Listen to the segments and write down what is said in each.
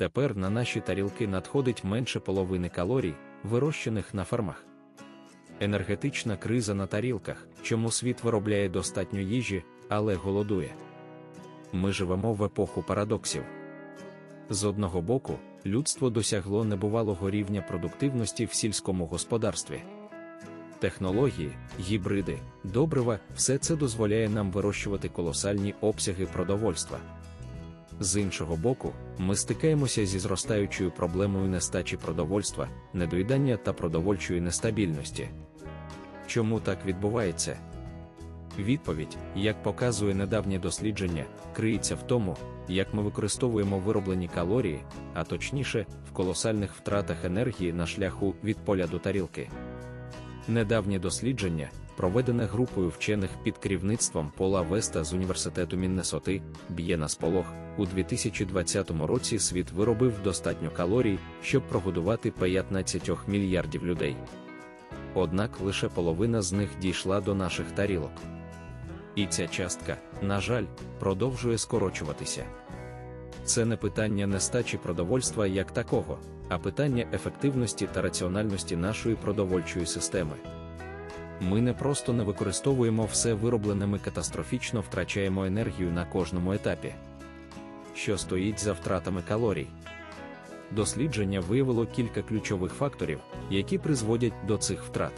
Тепер на наші тарілки надходить менше половини калорій, вирощених на фермах. Енергетична криза на тарілках, чому світ виробляє достатньо їжі, але голодує. Ми живемо в епоху парадоксів. З одного боку, людство досягло небувалого рівня продуктивності в сільському господарстві. Технології, гібриди, добрива все це дозволяє нам вирощувати колосальні обсяги продовольства. З іншого боку, ми стикаємося зі зростаючою проблемою нестачі продовольства, недоїдання та продовольчої нестабільності. Чому так відбувається? Відповідь, як показує недавнє дослідження, криється в тому, як ми використовуємо вироблені калорії, а точніше, в колосальних втратах енергії на шляху від поля до тарілки. Недавнє дослідження, проведене групою вчених під керівництвом Пола Веста з університету Міннесоти, б'є на сполох, у 2020 році світ виробив достатньо калорій, щоб прогодувати 15 мільярдів людей. Однак лише половина з них дійшла до наших тарілок. І ця частка, на жаль, продовжує скорочуватися. Це не питання нестачі продовольства як такого, а питання ефективності та раціональності нашої продовольчої системи. Ми не просто не використовуємо все вироблене, ми катастрофічно втрачаємо енергію на кожному етапі. Що стоїть за втратами калорій? Дослідження виявило кілька ключових факторів, які призводять до цих втрат.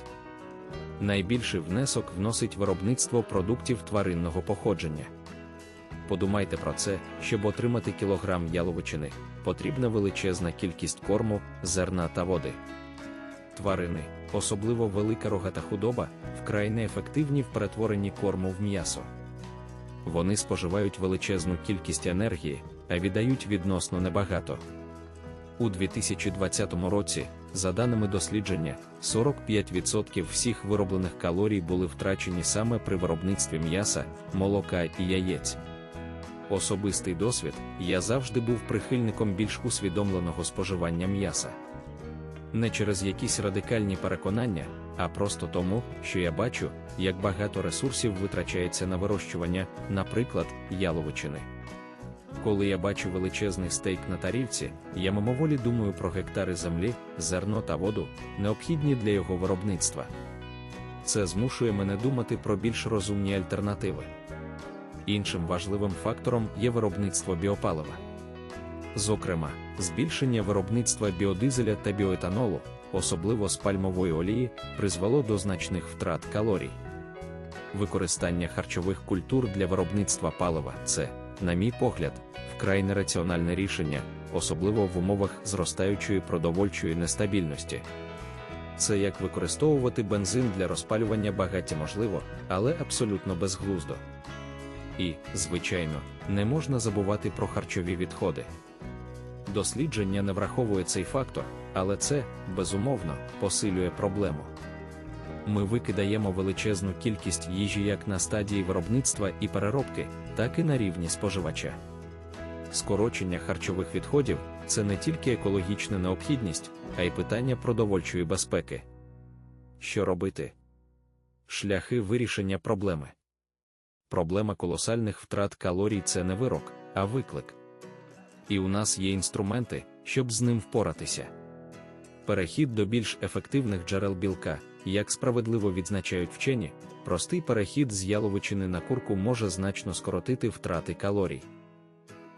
Найбільший внесок вносить виробництво продуктів тваринного походження. Подумайте про це, щоб отримати кілограм яловичини, потрібна величезна кількість корму, зерна та води. Тварини, особливо велика рогата худоба, вкрай неефективні в перетворенні корму в м'ясо. Вони споживають величезну кількість енергії, а віддають відносно небагато. У 2020 році, за даними дослідження, 45% всіх вироблених калорій були втрачені саме при виробництві м'яса, молока і яєць. Особистий досвід я завжди був прихильником більш усвідомленого споживання м'яса. Не через якісь радикальні переконання, а просто тому, що я бачу, як багато ресурсів витрачається на вирощування, наприклад, яловичини. Коли я бачу величезний стейк на тарілці, я мимоволі думаю про гектари землі, зерно та воду, необхідні для його виробництва. Це змушує мене думати про більш розумні альтернативи. Іншим важливим фактором є виробництво біопалива. Зокрема, збільшення виробництва біодизеля та біоетанолу, особливо з пальмової олії, призвело до значних втрат калорій. Використання харчових культур для виробництва палива це, на мій погляд, вкрай нераціональне рішення, особливо в умовах зростаючої продовольчої нестабільності. Це як використовувати бензин для розпалювання багаття можливо, але абсолютно безглуздо. І, звичайно, не можна забувати про харчові відходи. Дослідження не враховує цей фактор, але це, безумовно, посилює проблему. Ми викидаємо величезну кількість їжі як на стадії виробництва і переробки, так і на рівні споживача. Скорочення харчових відходів це не тільки екологічна необхідність, а й питання продовольчої безпеки. Що робити? Шляхи вирішення проблеми. Проблема колосальних втрат калорій це не вирок, а виклик. І у нас є інструменти, щоб з ним впоратися. Перехід до більш ефективних джерел білка, як справедливо відзначають вчені, простий перехід з яловичини на курку може значно скоротити втрати калорій.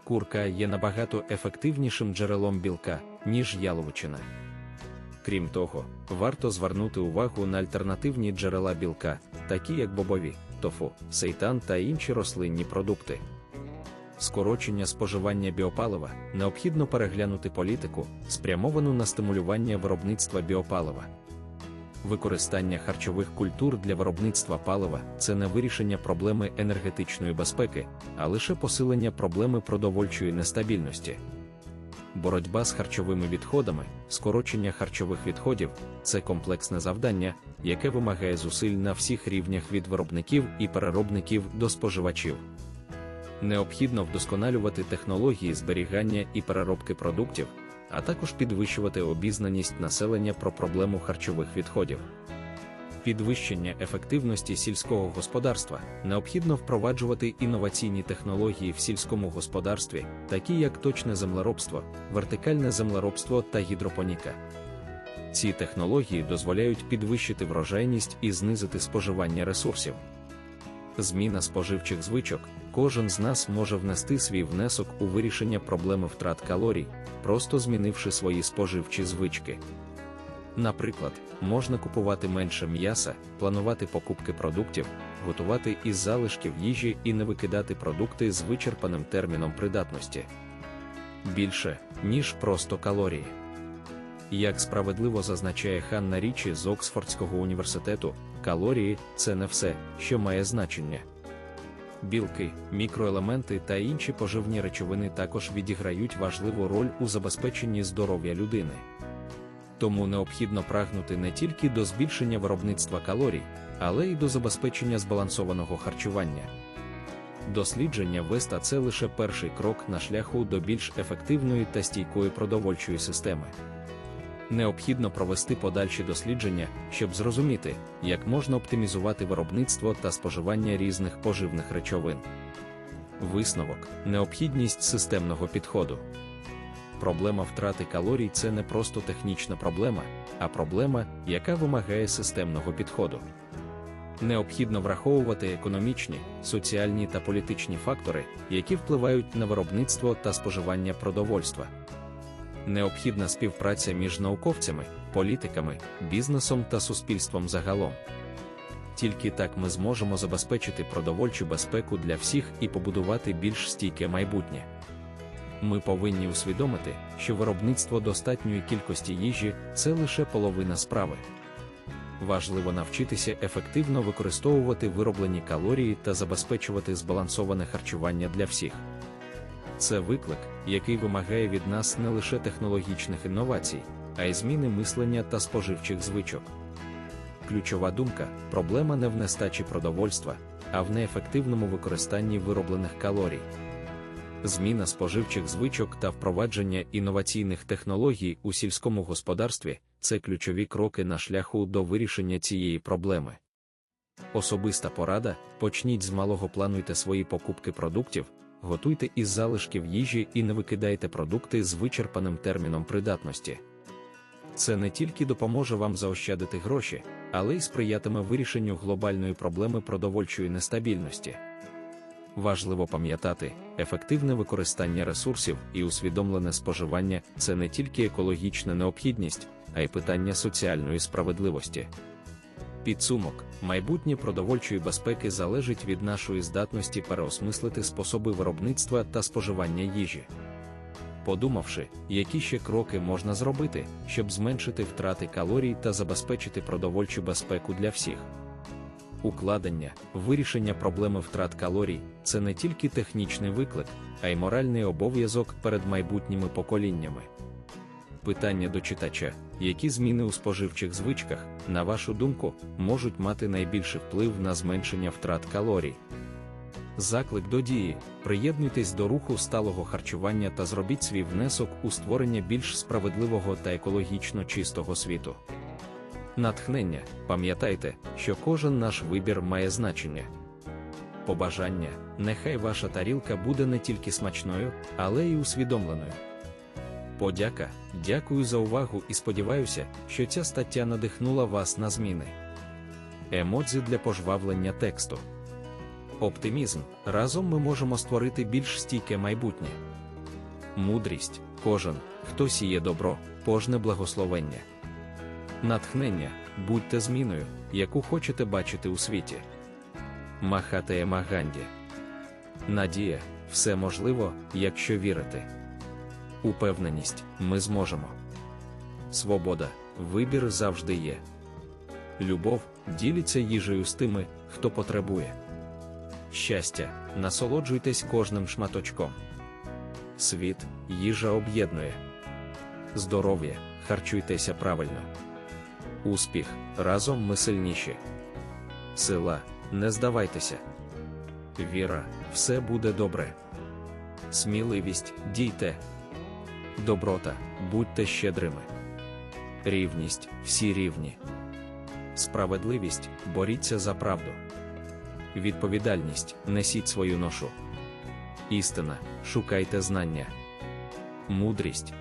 Курка є набагато ефективнішим джерелом білка, ніж яловичина. Крім того, варто звернути увагу на альтернативні джерела білка, такі як бобові, тофу, сейтан та інші рослинні продукти. Скорочення споживання біопалива необхідно переглянути політику, спрямовану на стимулювання виробництва біопалива. Використання харчових культур для виробництва палива це не вирішення проблеми енергетичної безпеки, а лише посилення проблеми продовольчої нестабільності. Боротьба з харчовими відходами, скорочення харчових відходів це комплексне завдання, яке вимагає зусиль на всіх рівнях від виробників і переробників до споживачів. Необхідно вдосконалювати технології зберігання і переробки продуктів, а також підвищувати обізнаність населення про проблему харчових відходів. підвищення ефективності сільського господарства, необхідно впроваджувати інноваційні технології в сільському господарстві, такі як точне землеробство, вертикальне землеробство та гідропоніка. Ці технології дозволяють підвищити врожайність і знизити споживання ресурсів. Зміна споживчих звичок, кожен з нас може внести свій внесок у вирішення проблеми втрат калорій, просто змінивши свої споживчі звички. Наприклад, можна купувати менше м'яса, планувати покупки продуктів, готувати із залишків їжі і не викидати продукти з вичерпаним терміном придатності. Більше, ніж просто калорії. Як справедливо зазначає Ханна Річі з Оксфордського університету, калорії це не все, що має значення. Білки, мікроелементи та інші поживні речовини також відіграють важливу роль у забезпеченні здоров'я людини. Тому необхідно прагнути не тільки до збільшення виробництва калорій, але й до забезпечення збалансованого харчування. Дослідження Веста це лише перший крок на шляху до більш ефективної та стійкої продовольчої системи. Необхідно провести подальші дослідження, щоб зрозуміти, як можна оптимізувати виробництво та споживання різних поживних речовин. Висновок необхідність системного підходу. Проблема втрати калорій це не просто технічна проблема, а проблема, яка вимагає системного підходу. Необхідно враховувати економічні, соціальні та політичні фактори, які впливають на виробництво та споживання продовольства. Необхідна співпраця між науковцями, політиками, бізнесом та суспільством загалом. Тільки так ми зможемо забезпечити продовольчу безпеку для всіх і побудувати більш стійке майбутнє. Ми повинні усвідомити, що виробництво достатньої кількості їжі це лише половина справи. Важливо навчитися ефективно використовувати вироблені калорії та забезпечувати збалансоване харчування для всіх. Це виклик, який вимагає від нас не лише технологічних інновацій, а й зміни мислення та споживчих звичок. Ключова думка проблема не в нестачі продовольства, а в неефективному використанні вироблених калорій. Зміна споживчих звичок та впровадження інноваційних технологій у сільському господарстві це ключові кроки на шляху до вирішення цієї проблеми. Особиста порада: почніть з малого плануйте свої покупки продуктів, готуйте із залишків їжі і не викидайте продукти з вичерпаним терміном придатності. Це не тільки допоможе вам заощадити гроші, але й сприятиме вирішенню глобальної проблеми продовольчої нестабільності. Важливо пам'ятати, ефективне використання ресурсів і усвідомлене споживання це не тільки екологічна необхідність, а й питання соціальної справедливості. Підсумок, майбутнє продовольчої безпеки залежить від нашої здатності переосмислити способи виробництва та споживання їжі. Подумавши, які ще кроки можна зробити, щоб зменшити втрати калорій та забезпечити продовольчу безпеку для всіх. Укладення, вирішення проблеми втрат калорій це не тільки технічний виклик, а й моральний обов'язок перед майбутніми поколіннями. Питання до читача, які зміни у споживчих звичках, на вашу думку, можуть мати найбільший вплив на зменшення втрат калорій. Заклик до дії, приєднуйтесь до руху сталого харчування та зробіть свій внесок у створення більш справедливого та екологічно чистого світу. Натхнення, пам'ятайте, що кожен наш вибір має значення. Побажання, нехай ваша тарілка буде не тільки смачною, але й усвідомленою. Подяка, дякую за увагу і сподіваюся, що ця стаття надихнула вас на зміни. Емодзі для пожвавлення тексту. Оптимізм разом ми можемо створити більш стійке майбутнє. Мудрість кожен, хто сіє добро, пожне благословення. Натхнення будьте зміною, яку хочете бачити у світі. Махатея Маганді. Надія все можливо, якщо вірити. Упевненість ми зможемо. Свобода, вибір завжди є. Любов ділиться їжею з тими, хто потребує. Щастя, насолоджуйтесь кожним шматочком. Світ, їжа об'єднує. Здоров'я, харчуйтеся правильно. Успіх разом ми сильніші. Сила, не здавайтеся. Віра, все буде добре. Сміливість, дійте. Доброта, будьте щедрими. Рівність, всі рівні. Справедливість боріться за правду. Відповідальність несіть свою ношу. Істина шукайте знання. Мудрість